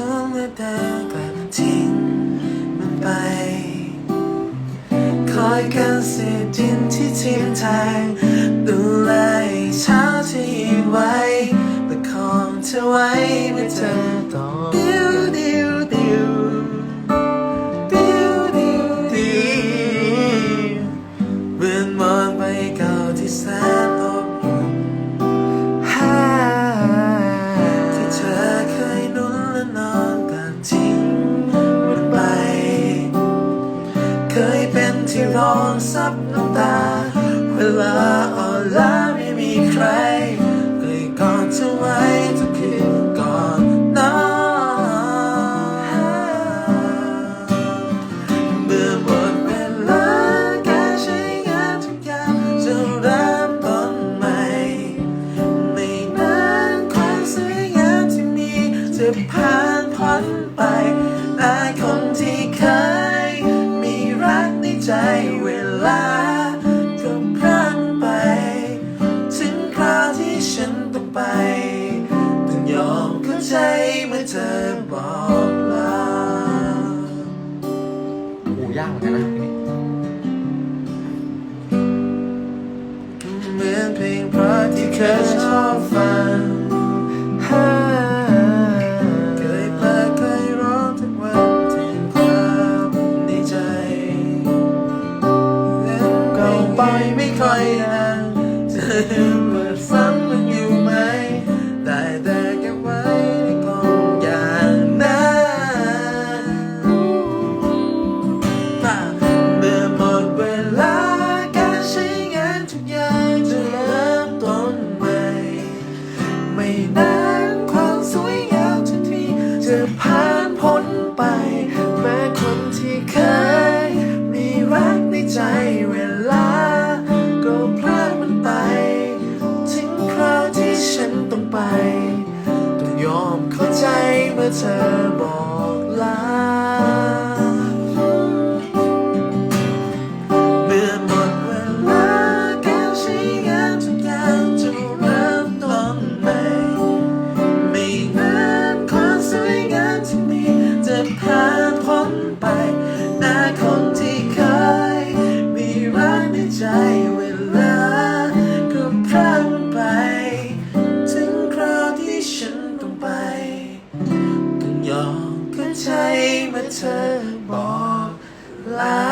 สูงและเธอกลับทิ้งมันไป คอยกันเสียดินที่ทิ้งทางดูแลเช้าที่ไว้ประคองเธอไว้เม่เธอต้อง นองซับน้ำตา เวลาอ่อนล้าไม่มีใครเคยกอดเธอไว้ทุกคืนก่อนนอนเมื่อหมดเวลาการใช้งานทุกอย่างจะเริ่มต้นใหม่ ไม่นานความสวยงามที่มีจะผ่านพ้นไปแต่คนที่เคย ใจเวลาก็พรางไป ถึงคราวที่ฉันต้องไป ต้องยอมเข้าใจเมื่อเธอบอกลาโอ้ยากเหมือนกันนะเหมือนเพลงเพราะที่เคยชอบฟัง Yeah. เธอบอกลา เมื่อหมดเวลาการใช้งานทุกอย่างจะเริ่มต้นใหม่ ไม่นานความสวยงามที่มีจะผ่าน เธอบอกลา